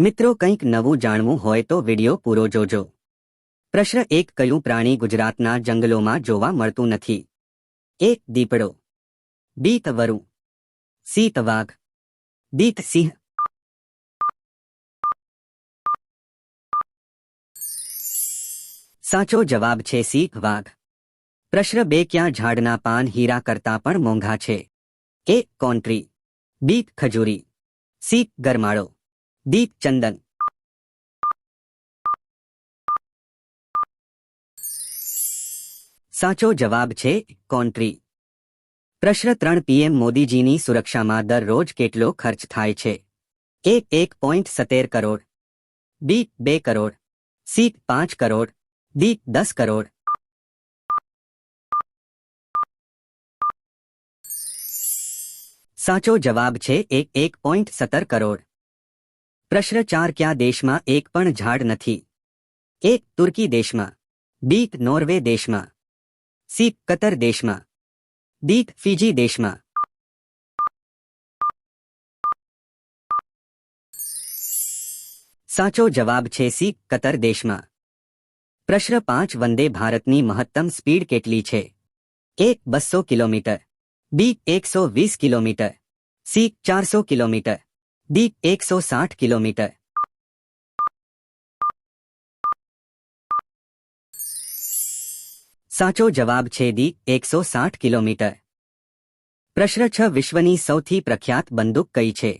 મિત્રો કંઈક નવું જાણવું હોય તો વિડીયો પૂરો જોજો પ્રશ્ન એક કયું પ્રાણી ગુજરાતના જંગલોમાં જોવા મળતું નથી એક દીપડો દીત તવરું સી તવાઘ દીત સિંહ સાચો જવાબ છે સી વાઘ પ્રશ્ન બે ક્યાં ઝાડના પાન હીરા કરતા પણ મોંઘા છે એક કોન્ટ્રી બીત ખજૂરી સી ગરમાળો डी चंदन साचो जवाब छे कंट्री प्रश्न 3 पीएम मोदी जी नी सुरक्षा मा दर रोज કેટલો ખર્ચ થાય છે A 1.70 crore B 2 crore C 5 crore D 10 crore સાચો જવાબ છે 1.70 કરોડ પ્રશ્ન ચાર ક્યાં દેશમાં એક પણ ઝાડ નથી એક તુર્કી દેશમાં બીક નોર્વે દેશમાં સી કતર દેશમાં દીક ફિજી દેશમાં સાચો જવાબ છે સી કતર દેશમાં પ્રશ્ન પાંચ વંદે ભારતની મહત્તમ સ્પીડ કેટલી છે એક બસો કિલોમીટર બી એકસો વીસ કિલોમીટર સી ચારસો કિલોમીટર दीप 160 किलोमीटर साचो जवाब छे दीप 160 किलोमीटर प्रश्न छ विश्वनी सौ प्रख्यात बंदूक कई छे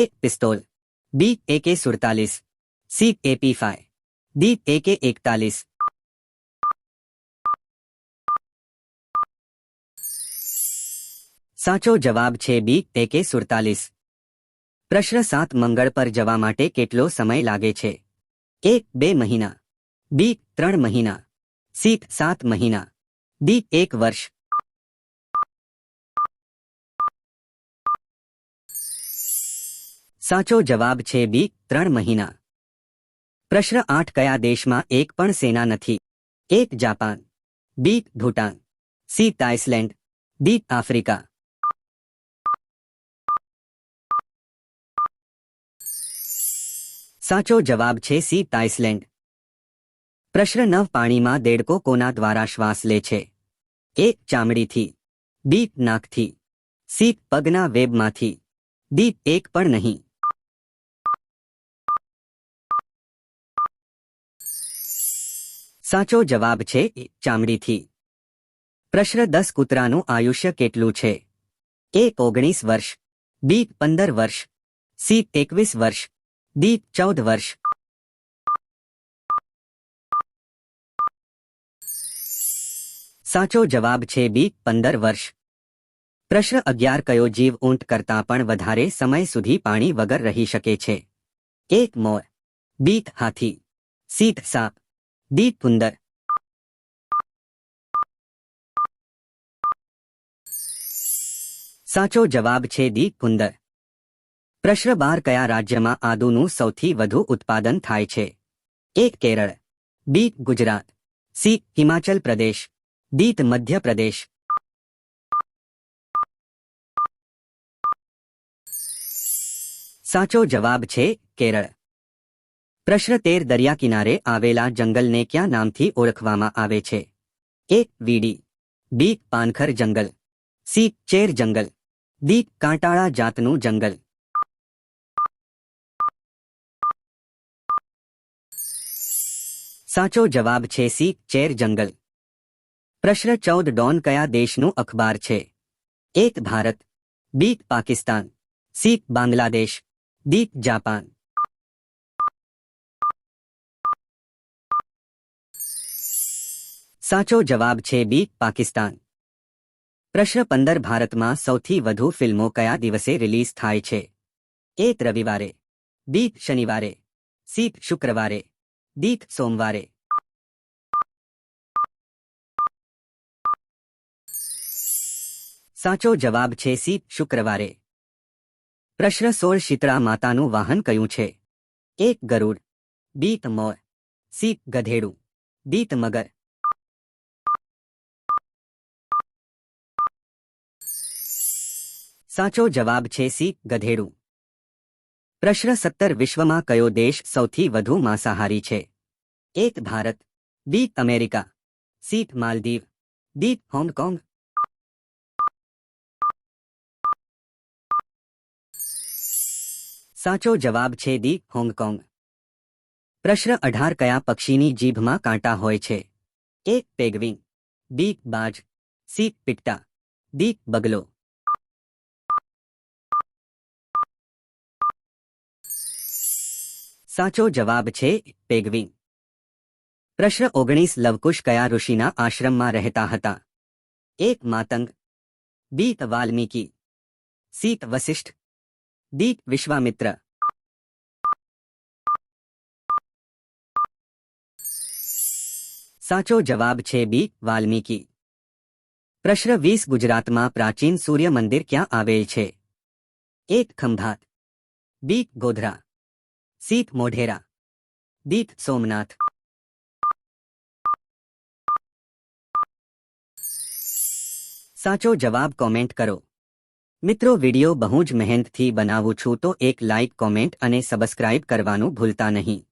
ए पिस्तौल B AK सुड़तालीस C AP five D AK एकतालीस साचो जवाब छे बी एके सुड़तालीस પ્રશ્ન સાત મંગળ પર જવા માટે કેટલો સમય લાગે છે એક બે મહિના બી ત્રણ મહિના સી સાત મહિના ડી એક વર્ષ સાચો જવાબ છે બી ત્રણ મહિના પ્રશ્ન આઠ કયા દેશમાં એક પણ સેના નથી એક Japan B Bhutan C Thailand D Africa સાચો જવાબ છે સી આઇસલેન્ડ પ્રશ્ન નવ પાણીમાં દેડકો કોના દ્વારા શ્વાસ લે છે એ ચામડીથી બી નાકથી સી પગના વેબમાંથી ડી એક પણ નહીં સાચો જવાબ છે ચામડીથી પ્રશ્ન દસ કૂતરાનું આયુષ્ય કેટલું છે એ ઓગણીસ વર્ષ બી પંદર વર્ષ સી એકવીસ વર્ષ दीप चौदह वर्ष साचो जवाब छे बीप पंदर वर्ष प्रश्न अग्यार कयो जीव ऊंट करता समय सुधी पानी वगर रही सके एक मोर बीत हाथी सीत साप दीप पुंदर साचो जवाब छे दीप पुंदर પ્રશ્ન બાર કયા રાજ્યમાં આદુનું સૌથી વધુ ઉત્પાદન થાય છે A Kerala B Gujarat C Himachal Pradesh દીત Madhya Pradesh સાચો જવાબ છે કેરળ પ્રશ્ન તેર દરિયા કિનારે આવેલા જંગલને ક્યાં નામથી ઓળખવામાં આવે છે એ વીડી બી પાનખર જંગલ સી ચેર જંગલ દી કાંટાળા જાતનું જંગલ સાચો જવાબ છે સી ચેર જંગલ પ્રશ્ન 14 ડૉન કયા દેશનો અખબાર છે A Bharat B Pakistan C Bangladesh D Japan સાચો જવાબ છે બી પાકિસ્તાન પ્રશ્ન 15 ભારતમાં સૌથી વધુ ફિલ્મો કયા દિવસે રિલીઝ થાય છે એ રવિવારે બી શનિવારે સી શુક્રવારે દીક સોમવારે સાચો જવાબ છે સી શુક્રવારે પ્રશ્ન સોળ શીતળા માતાનું વાહન કયું છે એક ગરુડ દીત મોર સી ગધેડું દીત મગર સાચો જવાબ છે સી ગધેડું પ્રશ્ન સત્તર વિશ્વમાં કયો દેશ સૌથી વધુ માંસાહારી છે એક Bharat B America C Maldives D Hong Kong સાચો જવાબ છે દી હોંગકોંગ પ્રશ્ન અઢાર કયા પક્ષીની જીભમાં કાંટા હોય છે એક પેગવિંગ બી બાજ સી પિટ્ટા દી બગલો સાચો જવાબ છે પેગવી પ્રશ્ન ઓગણીસ લવકુશ કયા ઋષિના આશ્રમમાં રહેતા હતા એક માતંગ બીત વાલ્મીકી સીત વશિષ્ઠ દીપ વિશ્વામિત્ર સાચો જવાબ છે બી વાલ્મીકી પ્રશ્ન વીસ ગુજરાતમાં પ્રાચીન સૂર્ય મંદિર ક્યાં આવેલ છે એક ખંભાત બી ગોધરા सीत मोढ़ेरा दीत सोमनाथ साचो जवाब कमेंट करो मित्रों वीडियो बहुज मेहनत थी बनावु छू तो एक लाइक कमेंट और सब्सक्राइब करने भूलता नहीं